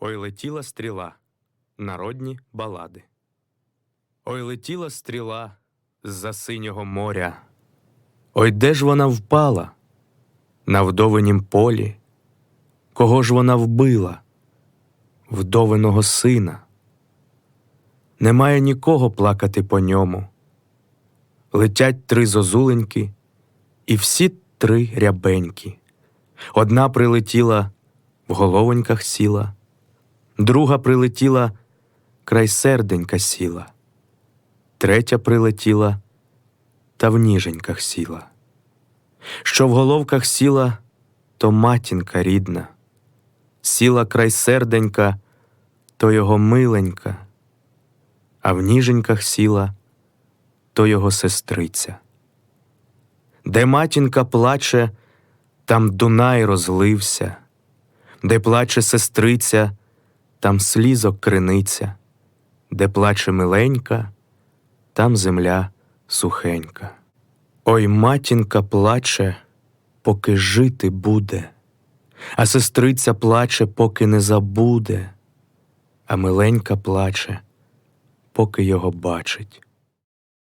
Ой летіла стріла. Народні балади. Ой летіла стріла з-за синього моря. Ой де ж вона впала? На вдовинім полі. Кого ж вона вбила? Вдовиного сина. Немає нікого плакати по ньому. Летять три зозуленьки, і всі три рябенькі. Одна прилетіла, в головоньках сіла, друга прилетіла, край серденька сіла, третя прилетіла, та в ніженьках сіла. Що в головках сіла, то матінка рідна, сіла край серденька, то його миленька, а в ніженьках сіла, то його сестриця. Де матінка плаче, там Дунай розлився, де плаче сестриця, там слізок криниця, де плаче миленька, там земля сухенька. Ой, матінка плаче, поки жити буде, а сестриця плаче, поки не забуде, а миленька плаче, поки його бачить.